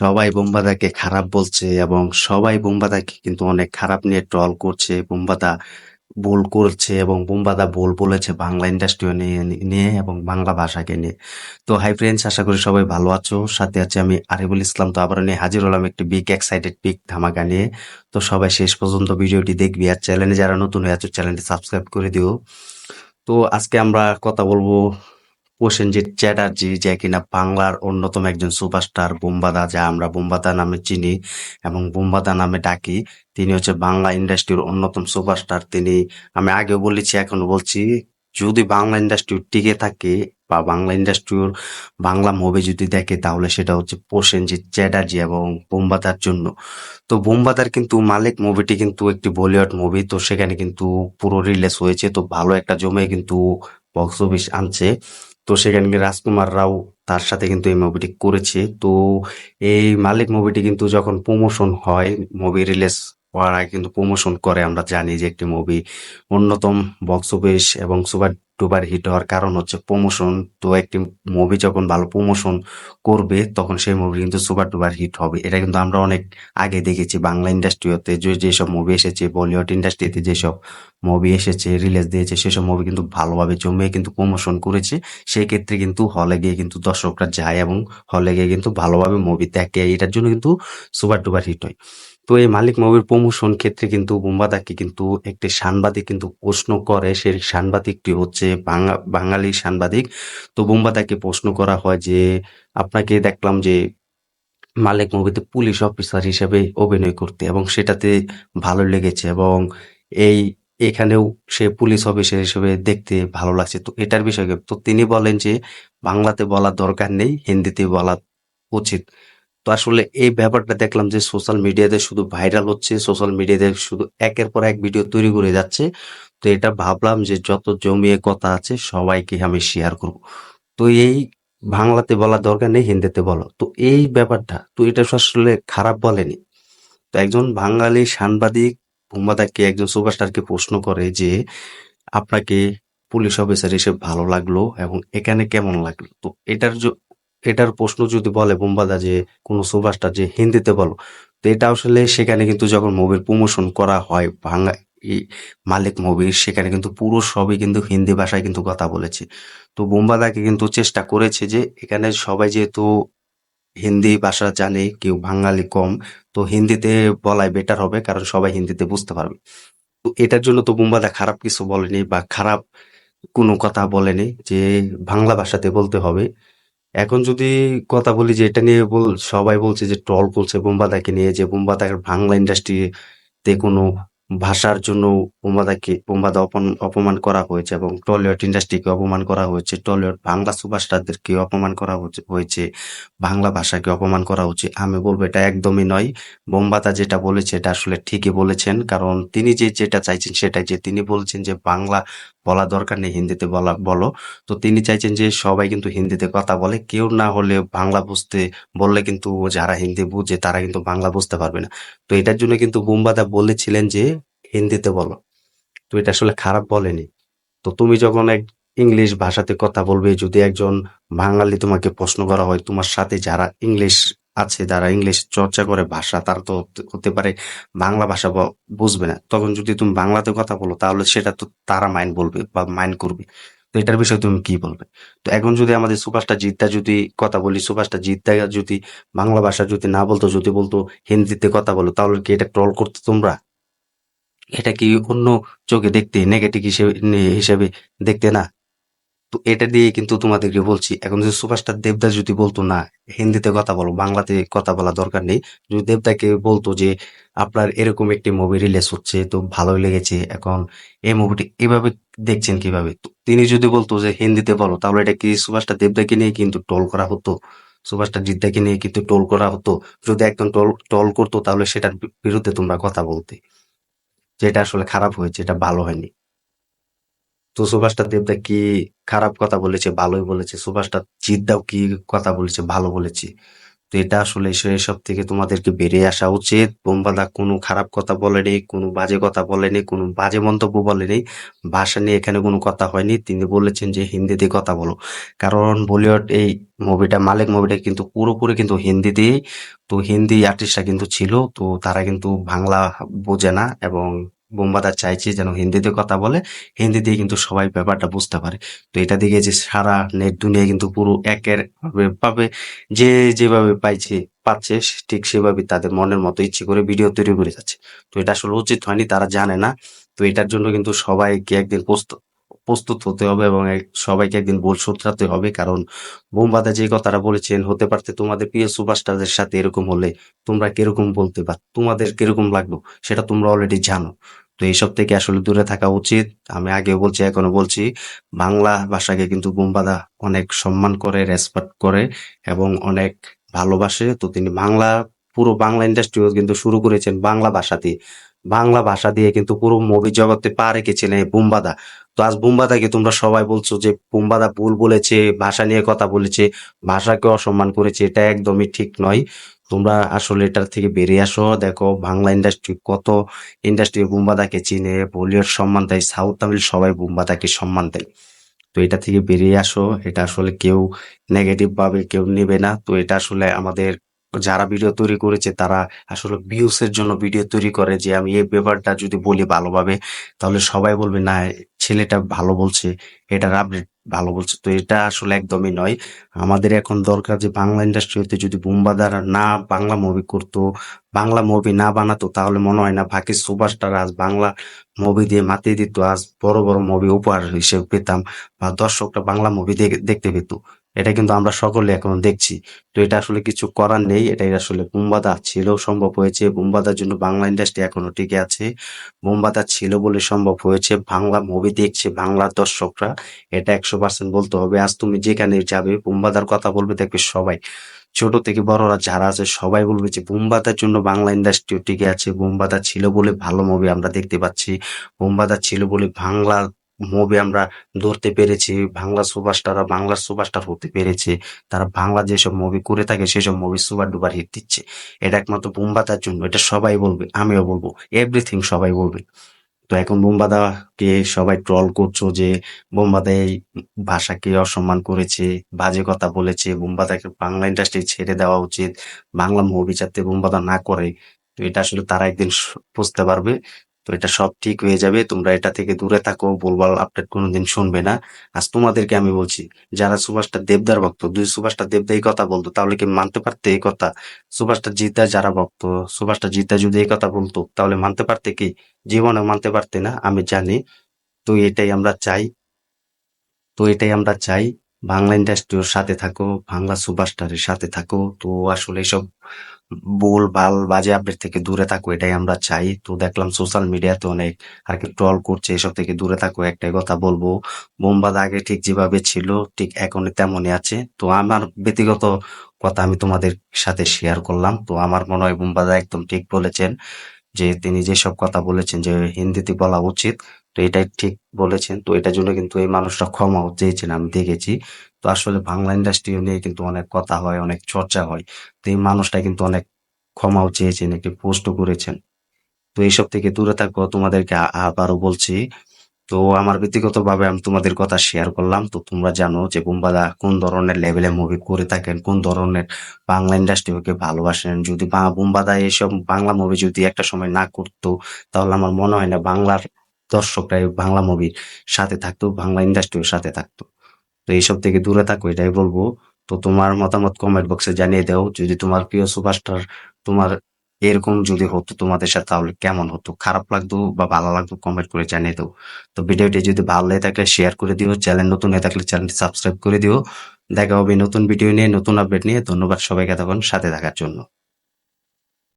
সবাই বুম্বাদাকে খারাপ বলছে এবং সবাই বুম্বাদাকে কিন্তু অনেক খারাপ নিয়ে ট্রল করছে, বুম্বাদা ভুল করছে এবং বুম্বাদা ভুল বলেছে বাংলা ইন্ডাস্ট্রি নিয়ে নিয়ে এবং বাংলা ভাষাকে নিয়ে। তো হাই ফ্রেন্ডস আশা করি সবাই ভালো আছো। সাথে আছে আমি আরিবুল ইসলাম। তো আবার নিয়ে হাজির হলাম একটি বিগ এক্সাইটেড বিগ ধামাকা নিয়ে। তো সবাই শেষ পর্যন্ত ভিডিওটি দেখবি আর চ্যানেলে যারা নতুন হয়ে আছো চ্যানেলটি সাবস্ক্রাইব করে দিও। তো আজকে আমরা কথা বলব প্রসেনজিৎ চ্যাটার্জি, যে কিনা বাংলার অন্যতম একজন সুপারস্টার, বোম্বাদা, যা আমরা বোম্বাদা নামে চিনি এবং বোম্বাদা নামে ডাকি, তিনি হচ্ছে বাংলা ইন্ডাস্ট্রির অন্যতম সুপারস্টার। তিনি, আমি আগেও বলেছি, এখনও বলছি, যদি বাংলা ইন্ডাস্ট্রি টিকে থাকে বা বাংলা ইন্ডাস্ট্রির বাংলা মুভি যদি দেখে, তাহলে সেটা হচ্ছে প্রসেনজিৎ চ্যাটার্জি এবং বোম্বাদার জন্য। তো বোম্বাদার কিন্তু মালিক মুভিটি কিন্তু একটি বলিউড মুভি, তো সেখানে কিন্তু পুরো রিলিজ হয়েছে, তো ভালো একটা জমে কিন্তু বক্স অফিস আনছে। তো সেখানে রাজকুমার রাও তার সাথে কিন্তু এই মুভিটি করেছে। তো এই মালিক মুভিটি কিন্তু যখন প্রমোশন হয় মুভি রিলিজ হওয়ার আগে কিন্তু প্রমোশন করে। আমরা জানি যে একটি মুভি অন্যতম বক্স অফিস এবং সুপার ডুবার হিট হওয়ার কারণ হচ্ছে প্রমোশন তো একটি মুভি যখন ভালো প্রমোশন করবে, তখন সেই মুভি কিন্তু সুপার ডুবার হিট হবে। এটা কিন্তু আমরা অনেক আগে দেখেছি বাংলা ইন্ডাস্ট্রিতে যে যেসব মুভি এসেছে বলিউড ইন্ডাস্ট্রিতে যেসব মুভি এসেছে রিলিজ দিয়েছে সেসব মুভি কিন্তু ভালোভাবে জমিয়ে কিন্তু প্রমোশন করেছে। সেই ক্ষেত্রে কিন্তু হলে গিয়ে কিন্তু দর্শকরা যায় এবং হলে গিয়ে কিন্তু ভালোভাবে মুভি দেখে। এটার জন্য কিন্তু সুপার ডুবার হিট হয়। তো এই মালিক মুভির প্রমোশন ক্ষেত্রে কিন্তু বুম্বাদাকে কিন্তু একটি সাংবাদিক কিন্তু প্রশ্ন করে, সেই সাংবাদিকটি হচ্ছে বাঙা, বাঙালি সাংবাদিক, তো বুম্বাদাকে প্রশ্ন করা হয় যে, আপনাকে দেখলাম যে মালিক মুভিতে পুলিশ অফিসার হিসেবে অভিনয় করতে এবং সেটাতে ভালো লেগেছে এবং এই, এখানেও সে পুলিশ অফিসার হিসেবে দেখতে ভালো লাগছে। তো এটার বিষয়ে তো তিনি বলেন যে, বাংলাতে বলার দরকার নেই, হিন্দিতে বলা উচিত। তো আসলে এই ব্যাপারটা দেখলাম যে, সোশ্যাল মিডিয়াতে শুধু ভাইরাল হচ্ছে, সোশ্যাল মিডিয়াতে শুধু একের পর এক ভিডিও তৈরি করে যাচ্ছে। তো এটা ভাবলাম যে যত জমিয়ে কথা আছে সবাইকে আমি শেয়ার করব। তো এই বাংলাতে বলার দরকার নেই, হিন্দিতে বলো। তো এই ব্যাপারটা, তো এটা আসলে খারাপ বলেনি। তো একজন বাঙালি সাংবাদিক বোম্বাদাকে একজন সুপারস্টারকে প্রশ্ন করে যে, আপনাকে পুলিশ অফিসার হিসেবে ভালো লাগল এবং এখানে কেমন লাগল? তো এটার এটার প্রশ্ন যদি বলে বোম্বাদা যে, কোনো সুপারস্টার যে, হিন্দিতে বলো, তো এটা আসলে সেখানে কিন্তু যখন মুভির প্রমোশন করা হয় বাংলা এই মালিক মুভির সেখানে কিন্তু পুরো সবই কিন্তু হিন্দি ভাষায় কিন্তু কথা বলেছে। তো বোম্বাদাকে কিন্তু চেষ্টা করেছে যে, এখানে সবাই যেহেতু হিন্দি ভাষা জানে, কেউ বাঙালি কম, তো হিন্দিতে বলাই বেটার হবে, কারণ সবাই হিন্দিতে বুঝতে পারবে। তো এটার জন্য তো বুম্বাদা খারাপ কিছু বলেনি বা খারাপ কোনো কথা বলেনি যে, বাংলা ভাষাতে বলতে হবে। এখন যদি কথা বলি যে, এটা নিয়ে বল, সবাই বলছে যে, ট্রল করছে বুম্বাদাকে নিয়ে যে, বুম্বাদার বাংলা ইন্ডাস্ট্রিতে কোনো ভাষার জন্য বুম্বাদাকে বুম্বাদা অপমান করা হয়েছে এবং টলিউড ইন্ডাস্ট্রিকে অপমান করা হয়েছে। টলিউড বাংলা সুপারস্টারদেরকে অপমান করা হয়েছে। বাংলা ভাষাকে অপমান করা হচ্ছে। আমি বলব এটা একদমই নয়। বোম্বাদা যেটা বলেছে এটা আসলে ঠিকই বলেছেন। কারণ তিনি যে যেটা চাইছেন সেটাই যে তিনি বলছেন যে বাংলা বলা দরকার নেই, হিন্দিতে বলা, বলো। তো তিনি চাইছেন যে সবাই কিন্তু হিন্দিতে কথা বলে। কেউ না হলে বাংলা বুঝতে, বললে কিন্তু যারা হিন্দি বুঝে তারা কিন্তু বাংলা বুঝতে পারবে না। তো এটার জন্য কিন্তু বুম্বাদা বলেছিলেন যে, হিন্দিতে বলো। তো এটা আসলে খারাপ বলেনি। তো তুমি যখন এক ইংলিশ ভাষাতে কথা বলবে, যদি একজন বাঙালি তোমাকে প্রশ্ন করা হয়, তোমার সাথে যারা ইংলিশ আছে, যারা ইংলিশ চর্চা করে ভাষা, তার তো হতে- পারে বাংলা ভাষা বুঝবে না। তখন যদি তুমি বাংলাতে কথা বলো, তাহলে সেটা তো তারা মাইন্ড বলবে বা মাইন্ড করবে। তো এটার বিষয়ে তুমি কি বলবে? তো এখন যদি আমাদের সুপারস্টার জিদ্দা যদি কথা বলি সুপারস্টার জিদ্দা যদি বাংলা ভাষা যদি না বলতো, যদি বলতো হিন্দিতে কথা বলো, তাহলে কি এটা ট্রল করতো তোমরা? এটা কি অন্য চোখে দেখতে নেগেটিভ হিসেবে হিসেবে দেখতে না? তো এটা দিয়ে কিন্তু তোমাদেরকে বলছি, এখন যদি সুপারস্টার দেবদা যদি বলতো, না, হিন্দিতে কথা বলো, বাংলাতে কথা বলা দরকার নেই। যদি দেবদাকে বলতো যে, আপনার এরকম একটি মুভি রিলিজ হচ্ছে, তো ভালোই লেগেছে, এখন এই মুভিটি এভাবে দেখছেন কীভাবে? তিনি যদি বলতো যে, হিন্দিতে বলো, তাহলে এটা কি সুপারস্টার দেবদাকে নিয়ে কিন্তু টোল করা হতো? সুপারস্টার জিদ্দাকে নিয়ে কিন্তু টোল করা হতো? যদি একদম টোল টোল করতো, তাহলে সেটার বিরুদ্ধে তোমরা কথা বলতে। যেটা আসলে খারাপ হয়েছে, এটা ভালো হয়নি। তো সুভাষটা দেবদা কি খারাপ কথা বলেছে, ভালোই বলেছে? সুভাষটা জিদ্দাও কি কথা বলেছে? ভালো বলেছে। তো এটা আসলে এসব থেকে তোমাদেরকে বেরিয়ে আসা উচিত। বোমবাদা কোনো খারাপ কথা বলেনি, কোনো বাজে কথা বলেনি, কোনো বাজে মন্তব্য বলেনি। ভাষা নিয়ে এখানে কোনো কথা হয়নি। তিনি বলেছেন যে, হিন্দিতে কথা বলো। কারণ বলিউড এই মুভিটা, মালিক মুভিটা কিন্তু পুরোপুরি কিন্তু হিন্দি দিয়েই, তো হিন্দি আর্টিস্টরা কিন্তু ছিল, তো তারা কিন্তু বাংলা বোঝে না এবং বোমবাদা চাইছে যেন হিন্দিতে কথা বলে। হিন্দি দিয়ে কিন্তু সবাই ব্যাপারটা বুঝতে পারে। তো এটা দিকে যে সারা নেট দুনিয়া কিন্তু পুরো একের ভাবে যে যেভাবে পাইছে, পাচ্ছে ঠিক সেভাবে তাদের মনের মতো ইচ্ছে করে ভিডিও তৈরি করে যাচ্ছে। তো এটা আসলে উচিত হয়নি, তারা জানে না। তো এটার জন্য কিন্তু সবাইকে একদিন প্রস্তুত প্রস্তুত হতে হবে এবং সবাইকে একদিন ভুল শুধরাতে হবে। কারণ বোমবাদা যে কথাটা বলেছেন, হতে পারতে তোমাদের প্রিয় সুপারস্টারদের সাথে এরকম হলে তোমরা কীরকম বলতে বা তোমাদের কীরকম লাগল সেটা তোমরা অলরেডি জানো। তো এইসব থেকে আসলে দূরে থাকা উচিত। আমি আগেও বলছি, এখনও বলছি, বাংলা ভাষাকে কিন্তু বোমবাদা অনেক সম্মান করে রেসপেক্ট করে এবং অনেক ভালোবাসে। তো তিনি বাংলা, পুরো বাংলা ইন্ডাস্ট্রিও কিন্তু শুরু করেছেন বাংলা ভাষা দিয়ে বাংলা ভাষা দিয়ে কিন্তু পুরো মুভি জগতে পা রেখেছেন এই বুম্বাদা তো আজ বুম্বাদাকে তোমরা সবাই বলছো যে বুম্বাদা ভুল বলেছে, ভাষা নিয়ে কথা বলেছে, ভাষাকে অসম্মান করেছে, এটা একদমই ঠিক নয়। তোমরা আসলে এটার থেকে বেরিয়ে আসো। দেখো, বাংলা ইন্ডাস্ট্রি কত ইন্ডাস্ট্রি বুম্বাদাকে চিনে, বলিউড সম্মান দেয়, সাউথ তামিল সবাই বুম্বাদাকে সম্মান দেয়। তো এটা থেকে বেরিয়ে আসো। এটা আসলে কেউ নেগেটিভ ভাবে কেউ নেবে না। তো এটা আসলে আমাদের যারা ভিডিও তৈরি করেছে, তারা আসলে ভিউস এর জন্য ভিডিও তৈরি করে যে আমি এই ব্যাপারটা যদি বলি ভালোভাবে, তাহলে সবাই বলবে, না, ছেলেটা ভালো বলছে, এটার আপডেট ভালো বলছে। তো এটা আসলে একদমই নয়। আমাদের এখন দরকার যে বাংলা ইন্ডাস্ট্রিতে যদি বুম্বাদার না বাংলা মুভি করতো, বাংলা মুভি না বানাতো, তাহলে মনে হয় না বাকি সুপারস্টার আজ বাংলা মুভি দিয়ে মাতিয়ে দিত, আজ বড় বড় মুভি উপহার হিসেবে পেতাম বা দর্শকরা বাংলা মুভি দেখতে পেত। এটা কিন্তু আমরা সকলে এখন দেখছি। তো এটা আসলে কিছু করার নেই, এটাই আসলে বুম্বাদা। ছিল সম্ভব হয়েছে, বুম্বাদার জন্য বাংলা ইন্ডাস্ট্রি এখনও টিকে আছে। বুম্বাদা ছিল বলে সম্ভব হয়েছে, বাংলা মুভি দেখছে বাংলার দর্শকরা, এটা একশো পার্সেন্ট বলতে হবে। আজ তুমি যেখানে যাবে, বুম্বাদার কথা বলবে, দেখবে সবাই। ছোট থেকে বড়রা যারা আছে, সবাই বলবে যে বুম্বাদার জন্য বাংলা ইন্ডাস্ট্রিও টিকে আছে। বুম্বাদা ছিল বলে ভালো মুভি আমরা দেখতে পাচ্ছি। বুম্বাদা ছিল বলে বাংলা মুভি আমরা ধরতে পেরেছি, বাংলা সুপারস্টাররা বাংলার সুপারস্টার হতে পেরেছে, তারা বাংলা যেসব মুভি করে থাকে সেসব মুভি সুপার ডুপার হিট দিচ্ছে। এটা একমাত্র বুম্বাদার জন্য, এটা সবাই বলবে, আমিও বলব এভরিথিং সবাই বলবে। তো এখন বোমবাদাকে সবাই ট্রল করছ যে বোমবাদা এই ভাষাকে অসম্মান করেছে, বাজে কথা বলেছে বোমবাদাকে বাংলা ইন্ডাস্ট্রি ছেড়ে দেওয়া উচিত, বাংলা মুভি যাতে বোমবাদা না করে। তো এটা আসলে তারা একদিন বুঝতে পারবে। তো এটা সব ঠিক হয়ে যাবে। তোমরা এটা থেকে দূরে থাকো বলবাল আপডেট কোনোদিন শুনবে না। আজ তোমাদেরকে আমি বলছি, যারা সুভাষটা দেবদার ভক্ত দুই সুভাষটা দেবদা এই কথা বলতো, তাহলে কি মানতে পারতে এই কথা? সুভাষটা জিতা যারা ভক্ত, সুভাষটা জিতা যদি এই কথা বলতো, তাহলে মানতে পারতে কি? জীবনে মানতে পারতে না, আমি জানি। তো এটাই আমরা চাই। তো এটাই আমরা চাই। বাংলা ইন্ডাস্ট্রির সাথে থাকো, বাংলা সুপারস্টারের সাথে থাকো। তো আসলে এসব ভুল ভালো বাজে আপডেট থেকে দূরে থাকো, এটাই আমরা চাই। তো দেখলাম সোশ্যাল মিডিয়াতে অনেক আর কি ট্রল করছে, এসব থেকে দূরে থাকো, একটাই কথা বলব। বোমবাদ আগে ঠিক যেভাবে ছিল, ঠিক এখন তেমনই আছে। তো আমার ব্যক্তিগত কথা আমি তোমাদের সাথে শেয়ার করলাম। তো আমার মনে হয় বোমবাদা একদম ঠিক বলেছেন, যে তিনি যেসব কথা বলেছেন যে হিন্দিতে বলা উচিত। তো এটাই ঠিক বলেছেন। তো এটার জন্য কিন্তু এই মানুষটা ক্ষমাও চেয়েছেন, আমি দেখেছি। তো আসলে বাংলা ইন্ডাস্ট্রি নিয়ে কিন্তু অনেক কথা হয়, অনেক চর্চা হয়। তো এই মানুষটা কিন্তু অনেক ক্ষমাও চেয়েছেন, একটি পোস্টও করেছেন। তো এইসব থেকে দূরে থাকব, তোমাদেরকে আবারও বলছি। তো আমার ব্যক্তিগতভাবে আমি তোমাদের কথা শেয়ার করলাম। তো তোমরা জানো যে বুম্বাদা কোন ধরনের লেভেলে মুভি করে থাকেন, কোন ধরনের বাংলা ইন্ডাস্ট্রিকে ভালোবাসেন। যদি বা- বুম্বাদা এইসব বাংলা মুভি যদি একটা সময় না করতো, তাহলে আমার মনে হয় না বাংলার দর্শকরা এই বাংলা মুভির সাথে থাকতো, বাংলা ইন্ডাস্ট্রির সাথে থাকতো। তো এইসব থেকে দূরে থাকো, এটাই বলব। তো তোমার মতামত কমেন্ট বক্সে জানিয়ে দাও। যদি তোমার প্রিয় সুপারস্টার তোমার এরকম যদি হতো তোমাদের সাথে, তাহলে কেমন হতো? খারাপ লাগতো বা ভালো লাগতো কমেন্ট করে জানিয়ে দাও। তো ভিডিওটি যদি ভালো লাগে থাকলে শেয়ার করে দিও। চ্যানেল নতুন হয়ে থাকলে চ্যানেলটি সাবস্ক্রাইব করে দিও। দেখা হবে নতুন ভিডিও নিয়ে, নতুন আপডেট নিয়ে। ধন্যবাদ সবাইকে তখন সাথে থাকার জন্য।